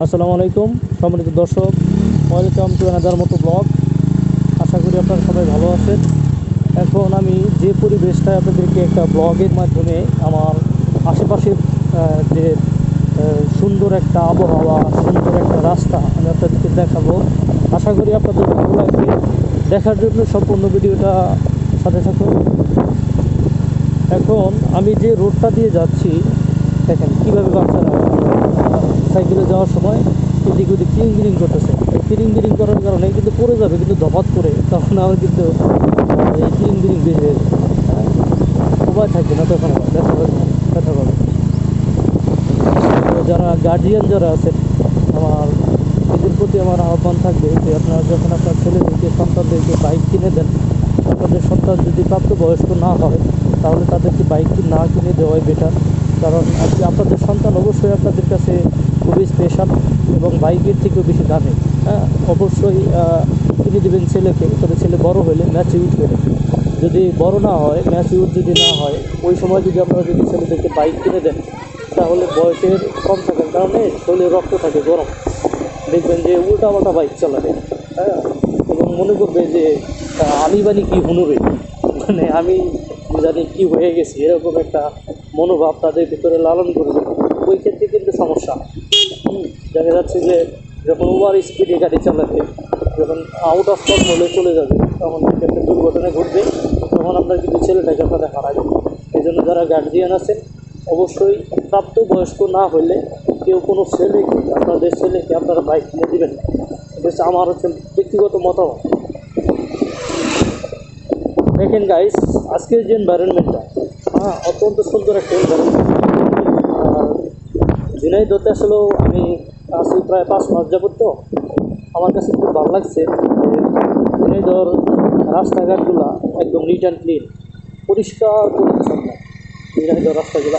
আসসালামু আলাইকুম, সম্মানিত দর্শক, ওয়েলকাম টু অ্যানাদার মতো ব্লগ আশা করি আপনারা সবাই ভালো আছেন। এখন আমি যে পরিবেশটা আপনাদেরকে একটা ব্লগের মাধ্যমে আমার আশেপাশের যে সুন্দর একটা আবহাওয়া, সুন্দর একটা রাস্তা আমি আপনাদেরকে দেখাবো। আশা করি আপনাদের ভালো লাগবে। দেখার জন্য সম্পূর্ণ ভিডিওটা সাথে থাকুন। এখন আমি যে রোডটা দিয়ে যাচ্ছি, দেখেন কীভাবে বাচ্চারা সাইকেলে যাওয়ার সময় এদিক ওদিক কিরিং বিরিং করতেছে। কিরিং বিরিং করার কারণে কিন্তু পড়ে যাবে, কিন্তু দফাত করে, তখন আমার কিন্তু এই কিরিং বিরিং বের হয়ে যাবে হ্যাঁ উপায় থাকবে না, তখন ব্যথা পাবে ব্যথা তো যারা গার্জিয়ান যারা আছেন, আমার এদের প্রতি আমার আহ্বান থাকবে যে আপনারা যখন আপনার ছেলেদেরকে, সন্তানদেরকে বাইক কিনে দেন আপনাদের সন্তান যদি প্রাপ্তবয়স্ক না হয়, তাহলে তাদেরকে বাইক না কিনে দেওয়াই বেটার কারণ আপনাদের সন্তান অবশ্যই আপনাদের কাছে খুবই স্পেশাল এবং বাইকের থেকেও বেশি দামি। হ্যাঁ অবশ্যই কিনে দেবেন ছেলেকে, তবে ছেলে বড় হলে ম্যাচিউর হলে যদি বড় না হয় ম্যাচিউর যদি না হয়, ওই সময় যদি আপনারা যদি ছেলেদেরকে বাইক কিনে দেন, তাহলে বয়সের কম থাকার কারণে শরীরে রক্ত থাকে, গরম। দেখবেন যে উল্টা পাল্টা বাইক চালাবে। হ্যাঁ এবং মনে করবে যে আমি বানি কী হুনবে মানে আমি জানি কি হয়ে গেছি, এরকম একটা মনোভাব তাদের ভিতরে লালন করবে। ওই ক্ষেত্রে কিন্তু সমস্যা। দেখা যাচ্ছে যে যখন ওভার স্পিডে গাড়ি চালাতে যখন আউট অফ কন্ট্রোলে চলে যাবে, তখন একটা দুর্ঘটনা ঘটবে। তখন আপনার কিন্তু ছেলেটাকে আপনারা হারাবেন এই জন্য যারা গার্জিয়ান আছেন অবশ্যই প্রাপ্তবয়স্ক না হলে কেউ কোনো ছেলেকে, আপনাদের ছেলেকে আপনারা বাইক কিনে দেবেন না। আমার হচ্ছে ব্যক্তিগত মতামত। দেখেন গাইস আজকের যে এনভায়রনমেন্টটা হ্যাঁ অত্যন্ত সুন্দর একটা এনভায়রনমেন্ট ঝিনাইদতে আসলেও আমি আছি প্রায় পাঁচ মাস যাবত তো। আমার কাছে খুব ভালো লাগছে যে ঝিনাইদর রাস্তাঘাটগুলো একদম নিট অ্যান্ড ক্লিন পরিষ্কার, পরিচ্ছন্ন। ঝিনাইদর রাস্তাগুলো।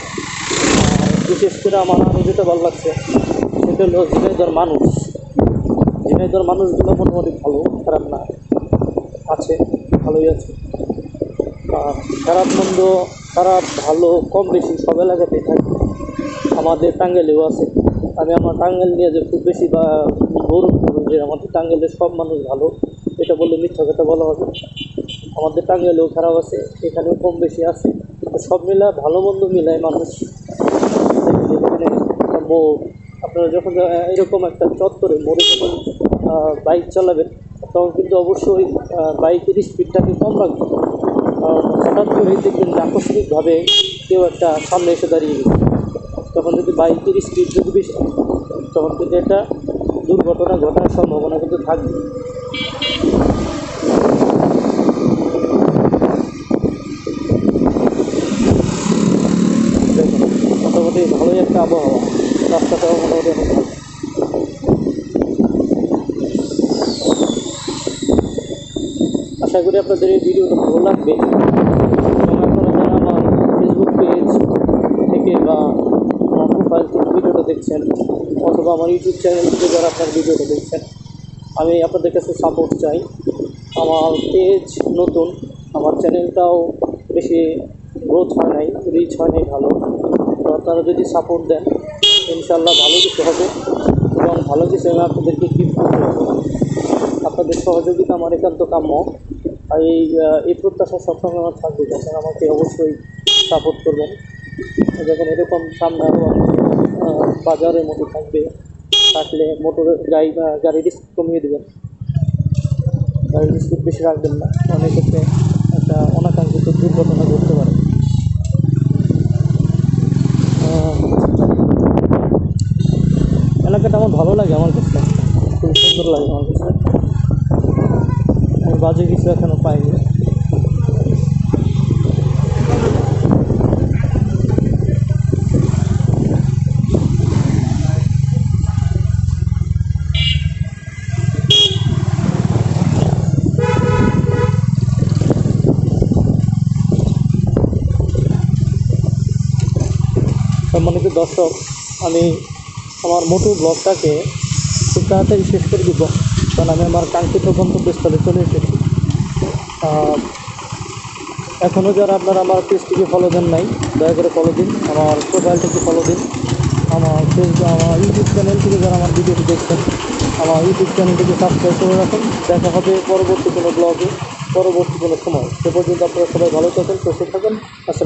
বিশেষ করে আমার আরও যেটা ভালো লাগছে, সেটা হলো ঝিনাইদর মানুষ। ঝিনাইদর মানুষগুলো মোটামুটি ভালো, খারাপ না। আছে, ভালোই আছে। খারাপ মন্দ, খারাপ, ভালো, কম বেশি সব এলাকাতেই থাকে। আমাদের টাঙ্গাইলেও আছে। আমি আমার টাঙ্গাইল নিয়ে যে খুব বেশি বা গৌরব যে আমাদের টাঙ্গাইলের সব মানুষ ভালো, এটা বললে মিথ্যা কথা বলা হবে আমাদের টাঙ্গাইলেও খারাপ আছে, এখানেও কম বেশি আছে। তো সব মিলা ভালো মন্দ মিলায় মানুষ। আপনারা যখন এরকম একটা চত্বরে মোড়ে যখন বাইক চালাবেন, তখন কিন্তু অবশ্যই বাইকের স্পিডটাকে কম রাখবেন। হঠাৎ করে দেখবেন আকস্মিকভাবে কেউ একটা সামনে এসে দাঁড়িয়ে গেছে। তখন যদি বাইকের স্পিড যদি বেশি, তখন কিন্তু একটা দুর্ঘটনা ঘটার সম্ভাবনা কিন্তু থাকবে। মোটামুটি ভালোই একটা আবহাওয়া। রাস্তাটাও মোটামুটি অনেক ভালো। আশা করি আপনাদের এই ভিডিওটা ভালো লাগবে এবং আপনারা যারা আমার ফেসবুক পেজ থেকে বা আমার প্রোফাইল থেকে ভিডিওটা দেখছেন, অথবা আমার ইউটিউব চ্যানেল থেকে যারা আপনার ভিডিওটা দেখছেন, আমি আপনাদের কাছে সাপোর্ট চাই। আমার পেজ নতুন, আমার চ্যানেলটাও বেশি গ্রোথ হয় নাই রিচ হয় নাই ভালো। তো আপনারা যদি সাপোর্ট দেন ইনশাল্লাহ ভালো কিছু হবে এবং ভালো কিছু আমি আপনাদেরকে গিফট করতে আপনাদের সহযোগিতা আমার একান্ত কাম্য। আর এই এই প্রত্যাশা সবসময় আমার থাকবে যখন আমাকে অবশ্যই সাপোর্ট করবেন। যখন এরকম সামনে আরও বাজারের মতো থাকবে, থাকলে মোটরের গাড়ি গাড়ির স্পিড কমিয়ে দেবেন। গাড়ির স্পিড বেশি রাখবেন না। অনেক ক্ষেত্রে একটা অনাকাঙ্ক্ষিত দুর্ঘটনা ঘটতে পারে। এলাকাটা আমার ভালো লাগে আমার কাছে। খুব সুন্দর লাগে আমার কাছে। আমি বাজে কিছু এখনও পাইনি। সম্মানিত দর্শক, আমি আমার মোটর ব্লগটাকে খুব তাড়াতাড়ি শেষ করে দিব, কারণ আমি আমার কাঙ্ক্ষিত গন্তব্যস্থলে চলে এসেছি। এখনও যারা আপনারা আমার পেজটিকে ফলো দেন নাই, দয়া করে ফলো দিন, আমার প্রোফাইলটিকে ফলো দিন, আমার ফেসবুক আমার ইউটিউব চ্যানেল থেকে যারা আমার ভিডিওটি দেখছেন, আমার ইউটিউব চ্যানেলটিকে সাবস্ক্রাইব করে রাখুন। দেখা হবে পরবর্তী কোনো ব্লগে পরবর্তী কোনো সময়। সে পর্যন্ত আপনারা সবাই ভালো থাকেন, সুস্থ থাকেন।